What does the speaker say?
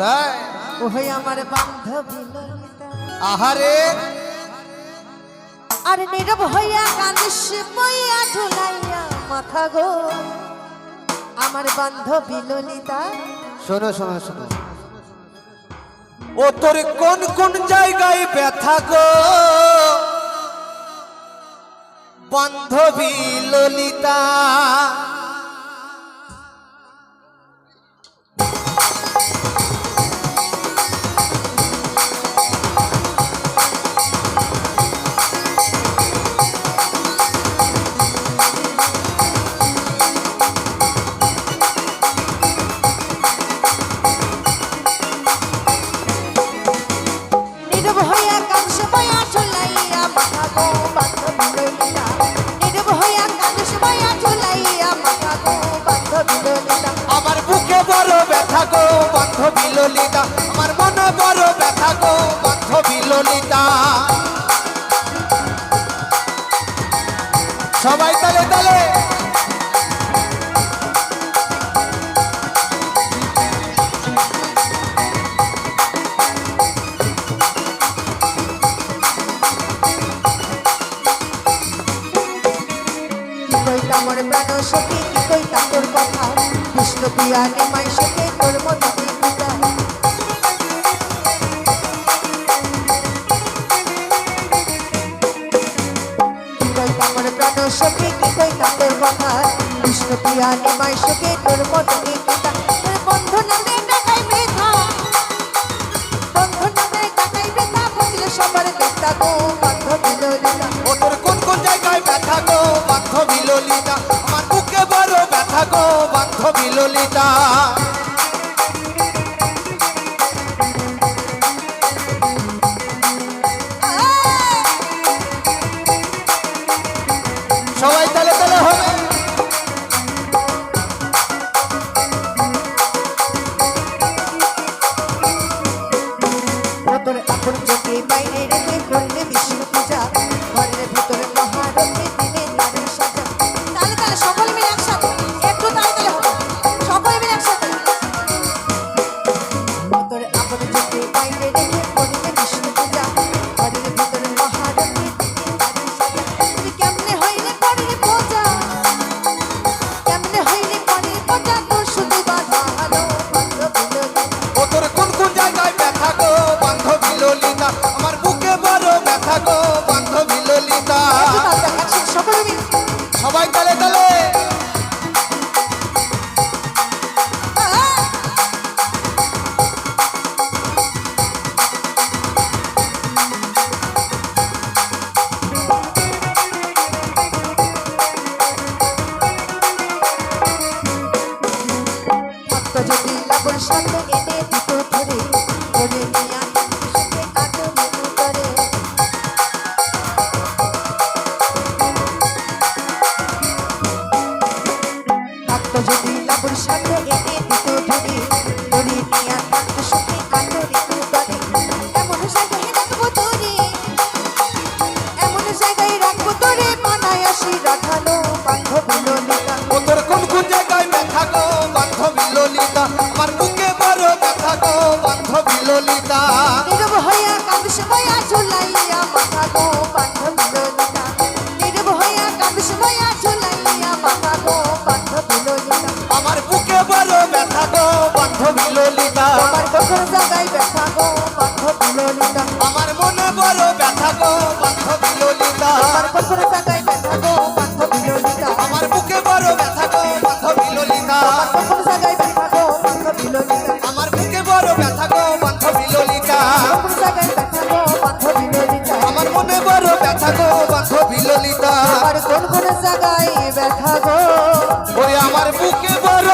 তাই? ওহে আমার বান্ধবী আহারে। আর নীরব হইয়া কাঁদিস বইয়া ঝুলাইয়া মাথা গো। আমার বান্ধবী ললিতা। শোনো শোনো শোনো। ও তোর কোন কোন জায়গায় ব্যথা গো? বান্ধবী ললিতা। ললিতা আমার মনে বড় ব্যথা গো বান্ধবী ললিতা সবাই তালে তালে। কি কইতা মোর প্রাণ সখী, কি কইতা তোর কথা? কৃষ্ণ প্রিয়া নিমাই সখী, তোর মতো মোর প্রাণ সখী কি কইতা তোর কথা কৃষ্ণ প্রিয়া নিমাই সখী তোর মতো পিতা তোর বন্ধু নামে ডাকাই মেধা বন্ধু নামে ডাকাই মেধা বুঝলে সবার দেখা গো, বান্ধবী ললিতা। সাথে এনে দিত ধরে। ললিতা নীরব হইয়া কাঁদিস বইয়া ঝুলাইয়া মাথা গো বান্ধবী ললিতা। নীরব হইয়া কাঁদিস বইয়া ঝুলাইয়া মাথা গো বান্ধবী ললিতা। আমার বুকে বড় ব্যথা গো বান্ধবী ললিতা। আমার কখন জাগাই ব্যথা গো বান্ধবী ললিতা। আমার মনে বড় ব্যথা গো বান্ধবী ললিতা। আমার কখন জাগাই কোন ব্যথা গো। ওই আমার বুকে বড়